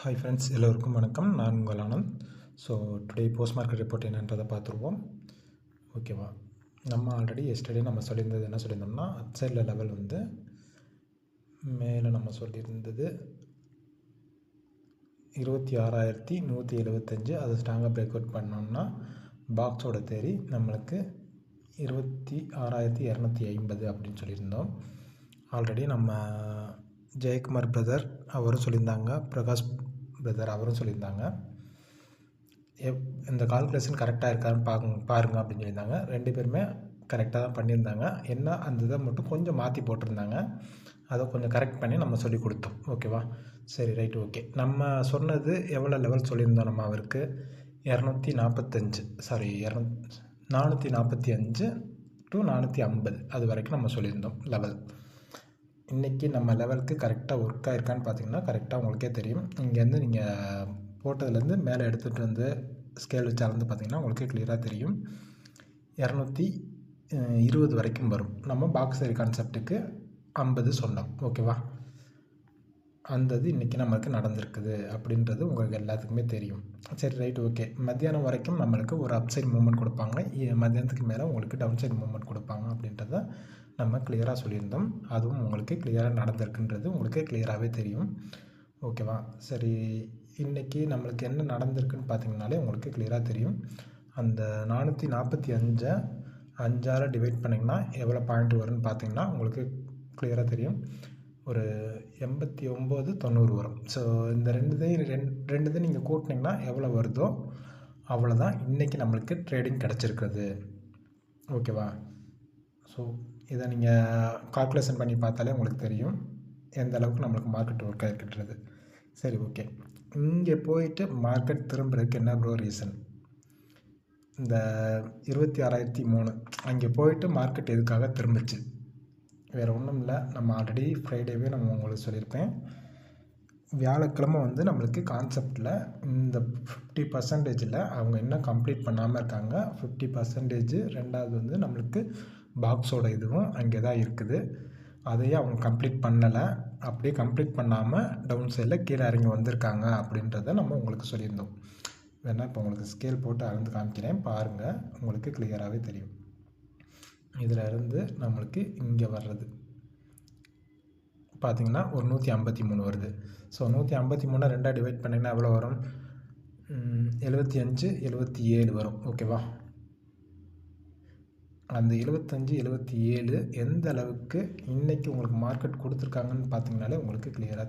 Hi friends எல்லோருக்கும் வணக்கம். நான் உங்கள் Anand. So today post market report என்னன்றதை பார்த்துருவோம். ஓகேவா நம்ம ஆல்ரெடி எஸ்டர்டே நம்ம சொல்லியிருந்தது என்ன சொல்லியிருந்தோம்னா அப் சைடில் லெவல் வந்து மேலே நம்ம சொல்லியிருந்தது இருபத்தி ஆறாயிரத்தி நூற்றி எழுபத்தஞ்சு. அதை ஸ்ட்ராங்காக பிரேக் அவுட் பண்ணோம்னா பாக்ஸோட தேரி நம்மளுக்கு இருபத்தி ஆறாயிரத்தி இரநூத்தி ஐம்பது அப்படின்னு சொல்லியிருந்தோம். ஆல்ரெடி நம்ம ஜெயக்குமார் பிரதர் அவரும் சொல்லியிருந்தாங்க. பிரகாஷ் பிரதர் அவரும் சொல்லியிருந்தாங்க. எப் இந்த கால்குலேஷன் கரெக்டாக இருக்கான்னு பாருங்க பாருங்க அப்படின்னு சொல்லியிருந்தாங்க. ரெண்டு பேருமே கரெக்டாக தான் பண்ணியிருந்தாங்க. என்ன அந்த இதை மட்டும் கொஞ்சம் மாற்றி போட்டிருந்தாங்க. அதை கொஞ்சம் கரெக்ட் பண்ணி நம்ம சொல்லி கொடுத்தோம். ஓகேவா சரி ரைட் ஓகே நம்ம சொன்னது எவ்வளோ லெவல் சொல்லியிருந்தோம் நம்ம அவருக்கு? இரநூத்தி நாற்பத்தஞ்சு சாரி இரநூ நானூற்றி நாற்பத்தி அஞ்சு டு நானூற்றி ஐம்பது. அது வரைக்கும் நம்ம சொல்லியிருந்தோம் லெவல் இன்றைக்கி நம்ம லெவலுக்கு கரெக்டாக ஒர்க் ஆயிருக்கான்னு பார்த்தீங்கன்னா கரெக்டாக உங்களுக்கே தெரியும். இங்கேருந்து நீங்கள் போட்டதுலேருந்து மேலே எடுத்துகிட்டு வந்து ஸ்கேல் வச்சு அளந்து பார்த்தீங்கன்னா உங்களுக்கே கிளியராக தெரியும். இரநூத்தி இருபது வரைக்கும் வரும். நம்ம பாக்ஸரி கான்செப்ட்டுக்கு ஐம்பது சொன்னோம். ஓகேவா அந்த இது இன்றைக்கி நம்மளுக்கு நடந்திருக்குது அப்படின்றது உங்களுக்கு எல்லாத்துக்குமே தெரியும். சரி ரைட் ஓகே மத்தியானம் வரைக்கும் நம்மளுக்கு ஒரு அப்சைட் மூமெண்ட் கொடுப்பாங்க. மத்தியானத்துக்கு மேலே உங்களுக்கு டவுன் சைட் மூமெண்ட் கொடுப்பாங்க அப்படின்றத நம்ம கிளியராக சொல்லியிருந்தோம். அதுவும் உங்களுக்கு கிளியராக நடந்திருக்குன்றது உங்களுக்கு கிளியராகவே தெரியும். ஓகேவா சரி இன்றைக்கி நம்மளுக்கு என்ன நடந்திருக்குன்னு பார்த்தீங்கனாலே உங்களுக்கு கிளியராக தெரியும். அந்த நானூற்றி நாற்பத்தி அஞ்சை அஞ்சால் டிவைட் பண்ணிங்கன்னா எவ்வளோ பாயிண்ட் வரும்னு பார்த்தீங்கன்னா உங்களுக்கு கிளியராக தெரியும். ஒரு எண்பத்தி ஒம்பது தொண்ணூறு வரும். ஸோ இந்த ரெண்டு இதையும் ரெண்டு ரெண்டு இதை நீங்கள் கூட்டினீங்கன்னா எவ்வளோ வருதோ அவ்வளோதான் இன்றைக்கி நம்மளுக்கு ட்ரேடிங் கிடச்சிருக்குது ஓகேவா ஸோ இதை நீங்கள் கால்குலேஷன் பண்ணி பார்த்தாலே உங்களுக்கு தெரியும். எந்த அளவுக்கு நம்மளுக்கு மார்க்கெட் ஒர்க் ஆகிருக்கின்றது சரி ஓகே இங்கே போயிட்டு மார்க்கெட் திரும்புறதுக்கு என்ன ப்ரோ ரீசன் இந்த இருபத்தி ஆறாயிரத்தி மூணு. அங்கே போயிட்டு மார்க்கெட் எதுக்காக திரும்பிச்சு? வேறு ஒன்றும் இல்லை. நம்ம ஆல்ரெடி ஃப்ரைடேவே நம்ம உங்களுக்கு சொல்லியிருப்பேன் வியாழக்கிழமை வந்து நம்மளுக்கு கான்செப்டில் இந்த ஃபிஃப்டி பர்சன்டேஜில் அவங்க இன்னும் கம்ப்ளீட் பண்ணாமல் இருக்காங்க. ஃபிஃப்டி பர்சன்டேஜ் ரெண்டாவது வந்து நம்மளுக்கு பாக்ஸோட இதுவும் அங்கே தான் இருக்குது. அதையே அவங்க கம்ப்ளீட் பண்ணலை. அப்படியே கம்ப்ளீட் பண்ணாமல் டவுன் சைடில் கீழே இறங்கி வந்திருக்காங்க அப்படின்றத நம்ம உங்களுக்கு சொல்லியிருந்தோம். வேணால் இப்போ உங்களுக்கு ஸ்கேல் போட்டு அளந்து காமிக்கிறேன். பாருங்கள் உங்களுக்கு கிளியராகவே தெரியும். இதில் இருந்து நம்மளுக்கு இங்கே வர்றது. பார்த்திங்கன்னா ஒரு நூற்றி ஐம்பத்தி மூணு வருது. ஸோ நூற்றி ஐம்பத்தி மூணு ரெண்டாக டிவைட் பண்ணிங்கன்னா எவ்வளோ வரும்? எழுபத்தி அஞ்சு எழுபத்தி ஏழு வரும். ஓகேவா அந்த எழுபத்தஞ்சு எழுபத்தி ஏழு எந்த அளவுக்கு இன்றைக்கி உங்களுக்கு மார்க்கெட் கொடுத்துருக்காங்கன்னு பார்த்தீங்கனாலே உங்களுக்கு கிளியராக